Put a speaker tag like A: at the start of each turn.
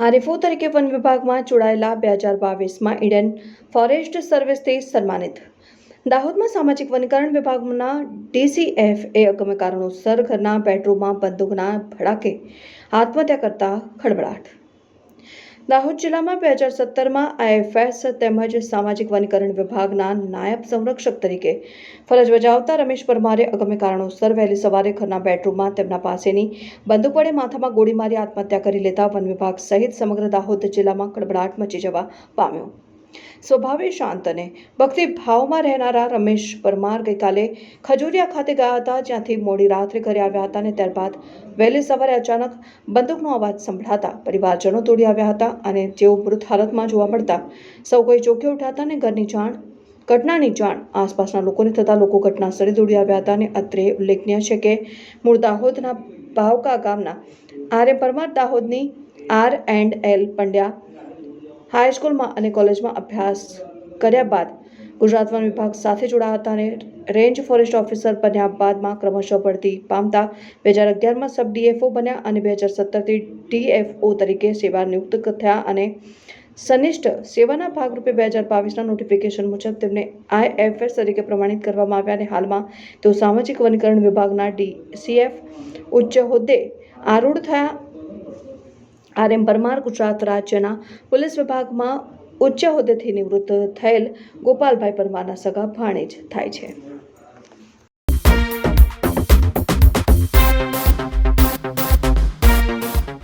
A: આરિફો તરીકે વન વિભાગમાં જોડાયેલા બે હજાર બાવીસમાં ઇન્ડિયન ફોરેસ્ટ સર્વિસથી સન્માનિત. દાહોદમાં સામાજિક વનીકરણ વિભાગના ડીસીએફ એ અગમ્ય કારણોસર ઘરના બેડરૂમમાં બંદૂકના ભડાકે આત્મહત્યા કરતા ખળબળાટ દાહોદ જિલ્લામાં બે હજાર સત્તરમાં આઈએફએસ તેમજ સામાજિક વનીકરણ વિભાગના નાયબ સંરક્ષક તરીકે ફરજ બજાવતા રમેશ પરમારે અગમ્ય કારણોસર વહેલી સવારે ઘરના બેડરૂમમાં તેમના પાસેની બંદૂક વડે માથામાં ગોળી મારી આત્મહત્યા કરી લેતા વન વિભાગ સહિત સમગ્ર દાહોદ જિલ્લામાં કડબડાટ મચી જવા પામ્યો. સ્વભાવે શાંત અને ભક્તિ ભાવમાં રહેનારા રમેશ પરમાર ગઈકાલે ખજુરિયા ખાતે ગયા હતા. જ્યાંથી મોડી રાત્રે ઘરે આવ્યા હતા અને ત્યારબાદ વહેલી સવારે અચાનક બંદૂકનો અવાજ સંભળાતા પરિવારજનો દોડી આવ્યા હતા અને જેઓ મૃત હાલતમાં જોવા મળતા સૌ કોઈ ચોંકી ઉઠ્યા હતા અને ઘરની જાણ, ઘટનાની જાણ આસપાસના લોકોને થતાં લોકો ઘટના સ્થળે દોડી આવ્યા હતા અને અત્રે ઉલ્લેખનીય છે કે મૂળ દાહોદના ભાવકા ગામના આર્ય પરમાર દાહોદની આર એન્ડ એલ પંડ્યા હાઈસ્કૂલમાં અને કોલેજમાં અભ્યાસ કર્યા બાદ ગુજરાત વન વિભાગ સાથે જોડાયા હતા અને રેન્જ ફોરેસ્ટ ઓફિસર બન્યા બાદમાં ક્રમશઃ ભરતી પામતા બે હજાર અગિયારમાં સબ ડીએફઓ બન્યા અને બે હજાર સત્તરથી ડીએફઓ તરીકે સેવા નિયુક્ત થયા અને સનિષ્ઠ સેવાના ભાગરૂપે બે હજાર બાવીસના નોટિફિકેશન મુજબ તેમને આઈએફએસ તરીકે પ્રમાણિત કરવામાં આવ્યા અને હાલમાં તેઓ સામાજિક વનીકરણ વિભાગના ડીસીએફ ઉચ્ચ હોદ્દે આરૂઢ થયા આર એમ પરમાર ગુજરાત રાજ્યના પોલીસ વિભાગમાં ઉચ્ચ હોદ્દેથી નિવૃત્ત થયેલ ગોપાલભાઈ પરમારના સગા ભાણેજ થાય છે.